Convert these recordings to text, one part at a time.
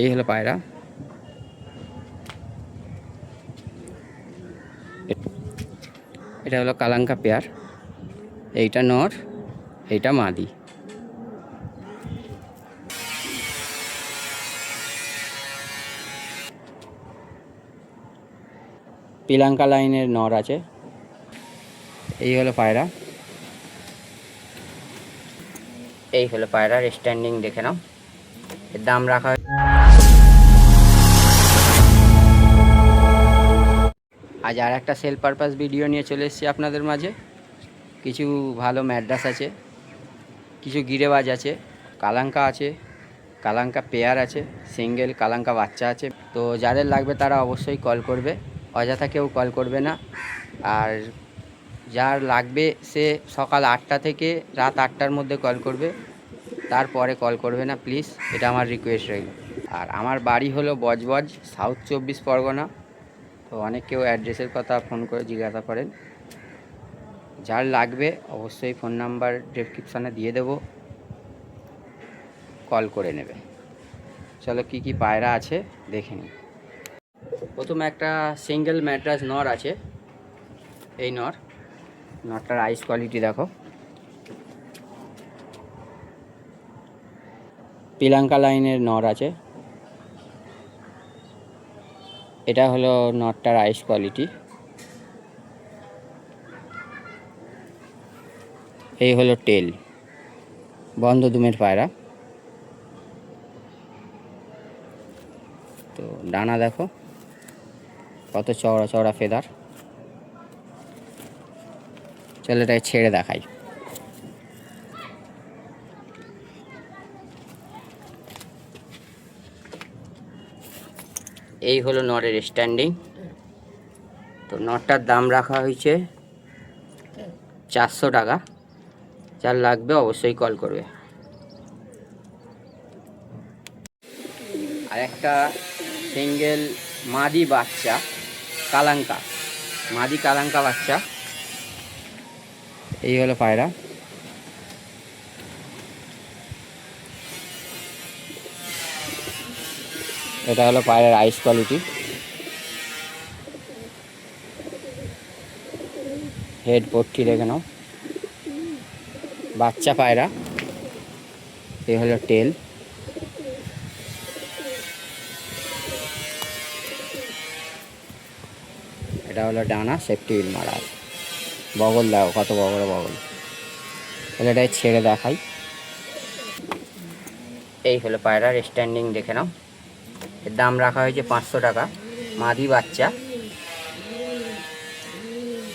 এই হলো পায়রা। এটা হলো কালাঙ্কা পেয়ার। এইটা নর, এইটা মাদি। পিলাঙ্কা লাইনের নর আছে। এই হলো পায়রা। এই হলো পায়রার স্ট্যান্ডিং দেখে নাও। এর দাম রাখা আজ আর একটা সেল পারপাস ভিডিও নিয়ে চলে এসেছি আপনাদের মাঝে। কিছু ভালো ম্যাড্রাস আছে, কিছু গিরেবাজ আছে, কালাঙ্কা আছে, কালাঙ্কা পেয়ার আছে সিঙ্গেল কালাঙ্কা বাচ্চা আছে। তো যাদের লাগবে তারা অবশ্যই কল করবে, অযথা কেউ কল করবে না। আর যার লাগবে সে সকাল আটটা থেকে রাত আটটার মধ্যে কল করবে, তারপরে কল করবে না প্লিজ এটা আমার রিকোয়েস্ট রইল। আর আমার বাড়ি হলো বজবজ সাউথ চব্বিশ পরগনা। তো অনেক কেউ অ্যাড্রেসের কথা ফোন করে জিজ্ঞাসা করেন। যার লাগবে অবশ্যই ফোন নাম্বার ডেসক্রিপশানে দিয়ে দেবো। কল করে নেবে। চলো কি কি পায়রা আছে দেখে নিই। প্রথমে একটা সিঙ্গেল ম্যাট্রাস নর আছে। এই নর। নটটার আইস কোয়ালিটি দেখো। পিলাঙ্কা লাইনের নর আছে। এটা হলো নটটার আইস কোয়ালিটি এই হলো টেল বন্ধ দুমের পায়রা। তো ডানা দেখো, কত চওড়া চওড়া ফেদার। চলো এটাকে ছেড়ে দেখাই। এই হলো নরের স্ট্যান্ডিং তো নটটার দাম রাখা হয়েছে চারশো টাকা। যার লাগবে অবশ্যই কল করবে। আর একটা সিঙ্গেল মাদি বাচ্চা, কালাঙ্কা। মাদি কালাঙ্কা বাচ্চা। এই হলো পায়রা। এটা হলো পায়রার আইস কোয়ালিটি হেড পট্টি দেখে নাও। বাচ্চা পায়রা। এ হলো টেল এটা হলো ডানা সেফটি বিল মারা বগল দাও কত বড় বগল। তাহলে এটাই ছেড়ে দেখাই। এই হলো পায়রার স্ট্যান্ডিং দেখে নাও। দাম রাখা হয়েছে পাঁচশো টাকা। মাদি বাচ্চা।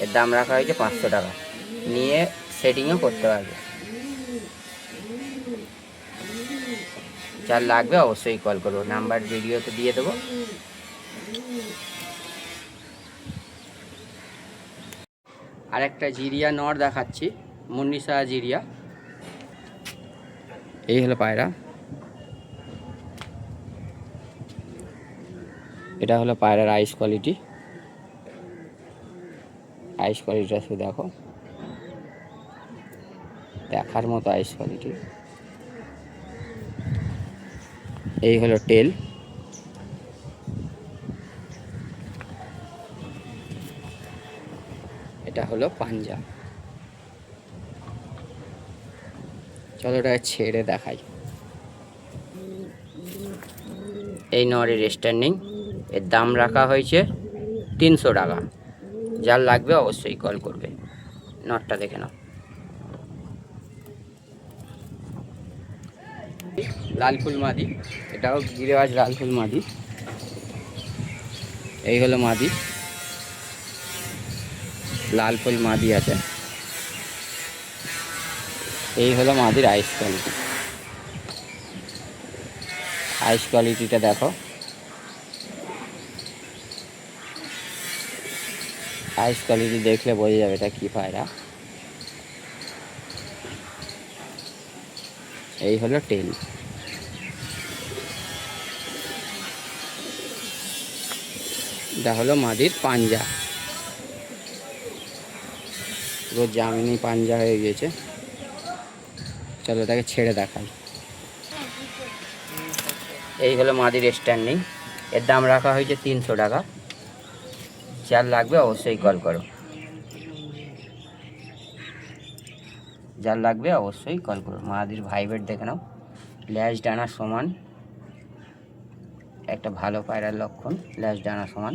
এর দাম রাখা হয়েছে পাঁচশো টাকা। নিয়ে সেটিংও করতে পারবে। যার লাগবে অবশ্যই কল করব নাম্বার ভিডিওতে দিয়ে দেবো। আর একটা জিরিয়া নর দেখাচ্ছি। মুন্নিসা জিরিয়া। এই হলো পায়রা। এটা হলো পায়রার আইস কোয়ালিটি আইস কোয়ালিটিটা শুধু দেখো। দেখার মতো আইস কোয়ালিটি এই হলো টেল এটা হলো পাঞ্জা। চলো এটা ছেড়ে দেখাই। এই নরের স্ট্যান্ডিং এর দাম রাখা হয়েছে তিনশো টাকা। যার লাগবে অবশ্যই কল করবে। নটটা দেখে নাও। লাল ফুল মাদি। এটাও গিরেবাজ লাল ফুল মাদি। এই হলো মাদি। লাল ফুল মাদি আছে। এই হলো মাদির আইস কোয়ালিটি আইস কোয়ালিটিটা দেখো। আইস কোয়ালিটি দেখলে বোঝা যাবে এটা কি পায়রা। এই হলো টেল। এটা হলো মাদির পাঞ্জা। পুরো জামিনি পাঞ্জা হয়ে গিয়েছে। চলো এটাকে ছেড়ে দেখাই। এই হলো মাদির স্ট্যান্ডিং এর দাম রাখা হয়েছে তিনশো টাকা। যার লাগবে অবশ্যই কল করো। যার লাগবে অবশ্যই কল করো। মাদির ভাইবেট দেখে নাও। ল্যাজ ডানা সমান। একটা ভালো পায়রার লক্ষণ ল্যাজ ডানা সমান।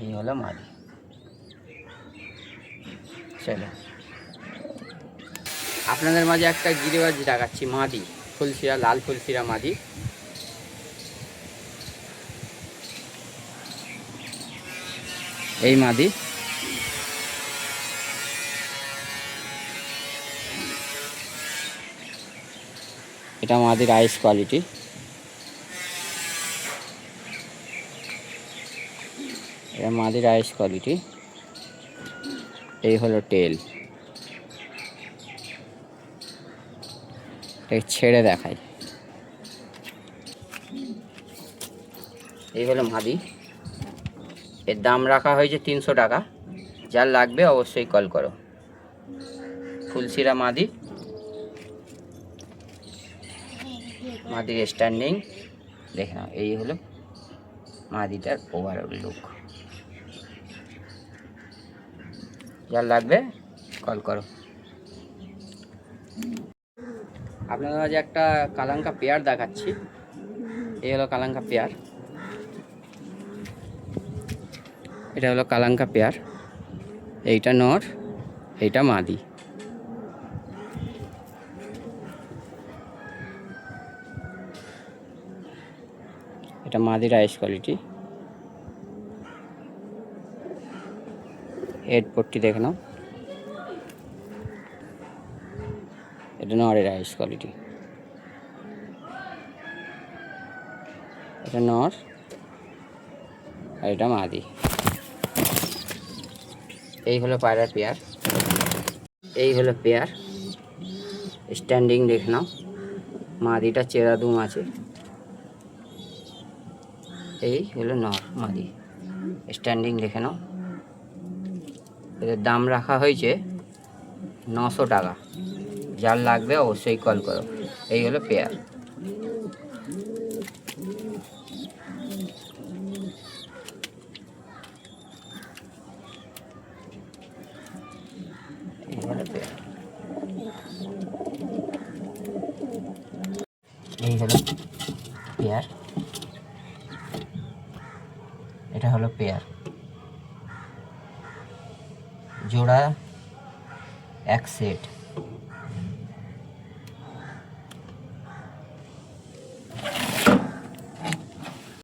এই হলো মাদি চলো। আপনাদের মাঝে একটা গিরিবাজ দেখাচ্ছি মাদি ফুলশিরা, লাল ফুলশিরা মাদি এই মাদি। এটা মাদির আইস কোয়ালিটি এটা মাদির আইস কোয়ালিটি এই হলো টেল এটাকে ছেড়ে দেখাই। এই হলো মাদি। এর দাম রাখা হয়েছে তিনশো টাকা। যার লাগবে অবশ্যই কল করো। ফুলসিরা মাদি। মাদির স্ট্যান্ডিং দেখে নাও, এই হলো মাদিটার ওভারঅল লুক যার লাগবে কল করো। আপনাদের মাঝে একটা কালাঙ্কা পেয়ার দেখাচ্ছি। এই হলো কালাঙ্কা পেয়ার। এটা হলো কালাঙ্কা পেয়ার। এইটা নর, এইটা মাদি। এটা মাদির আইস কোয়ালিটি হেড পট্টি দেখে নাও। এটা নরের আইস কোয়ালিটি এটা নর আর এটা মাদি। এই হলো পায়রার পেয়ার। এই হলো পেয়ার। স্ট্যান্ডিং দেখে নাও। মাদিটা চেরা দুম আছে। এই হলো নর মাদি। স্ট্যান্ডিং দেখে নাও। এদের দাম রাখা হয়েছে নশো টাকা। যার লাগবে অবশ্যই কল করো। এই হলো পেয়ার এই হলো পেয়ার এই হলো পেয়ার এটা হলো পেয়ার জোড়া এক সেট